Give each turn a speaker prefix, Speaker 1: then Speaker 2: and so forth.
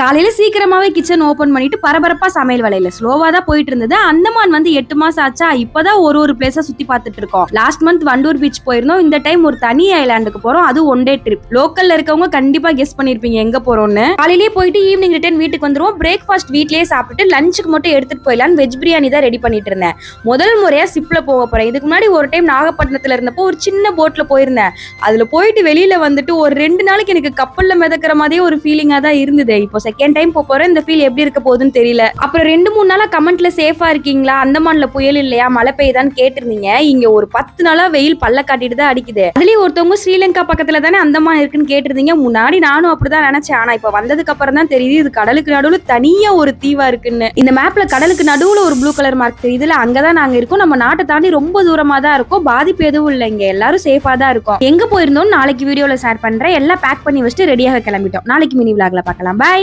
Speaker 1: காலையில சீக்கிரமாவே kitchen open பண்ணிட்டு பரபரப்பா சமையல் வேலையில. ஸ்லோவா தான் போயிட்டு இருந்தது. அந்தமான் வந்து எட்டு மாசம் ஆச்சா இப்பதான் ஒரு ஒரு பிளேஸா சுத்தி பார்த்துட்டு இருக்கோம். லாஸ்ட் மந்த் வண்டூர் பீச் போயிருந்தோம். இந்த டைம் ஒரு தனி ஐலாண்டுக்கு போறோம். அது ஒன் டே ட்ரிப் லோக்கல்ல இருக்கவங்க கண்டிப்பா கெஸ் பண்ணிருப்பீங்க எங்க போறோம்னு. காலையிலேயே போயிட்டு ஈவினிங் ரிட்டர்ன் வீட்டுக்கு வந்துருவோம். பிரேக்ஃபாஸ்ட் வீட்லயே சாப்பிட்டு லஞ்சுக்கு மட்டும் எடுத்துட்டு போயிடலான்னு வெஜ் பிரியாணி தான் ரெடி பண்ணிட்டு இருந்தேன். முதல் முறையா சிப்ல போக போறேன். இதுக்கு முன்னாடி ஒரு டைம் நாகப்பட்டினத்துல இருந்தப்போ ஒரு சின்ன போட்ல போயிருந்தேன். அதுல போயிட்டு வெளியில வந்துட்டு ஒரு ரெண்டு நாளைக்கு எனக்கு கப்பல்ல மிதக்கிற மாதிரியே ஒரு ஃபீலிங்கா தான் இருந்தது. இப்போ செகண்ட் டைம் போக போறேன். இந்த ஃபீல் எப்படி இருக்க போகுதுன்னு தெரியல. அப்புறம் ரெண்டு மூணு நாளா கமெண்ட்ல சேஃபா இருக்கீங்களா? அந்தமான்ல புயல் இல்லையா? மழை பெய்யுதான்னு கேட்டிருந்தீங்க. இங்க ஒரு பத்து நாளா வெயில் பல்ல காட்டிட்டு தான் அடிக்குது. அதுலயும் ஒருத்தவங்க ஸ்ரீலங்கா பக்கத்துல தானே அந்தமான் இருக்குன்னு கேட்டிருந்தீங்க. முன்னாடி நானும் அப்படிதான் நினைச்சேன். ஆனா இப்ப வந்ததுக்கு அப்புறம் தான் தெரியுது. இது கடலுக்கு நடுவுல தனியா ஒரு தீவா இருக்குன்னு. இந்த மேப்ல கடலுக்கு நடுவுல ஒரு ப்ளூ கலர் மார்க் தெரியுதுல? அங்கதான் நாங்க இருக்கோம். நம்ம நாட்டை தாண்டி ரொம்ப தூரமா தான் இருக்கும். பாதிப்பு எதுவும் இல்லை. இங்க எல்லாரும் சேஃபா தான் இருக்கும். எங்க போயிருந்தோம் நாளைக்கு வீடியோல ஷேர் பண்றேன். எல்லாம் பேக் பண்ணி வச்சுட்டு ரெடியாக கிளம்பிட்டோம். நாளைக்கு மினி விளாக்ல பார்க்கலாம். பாய்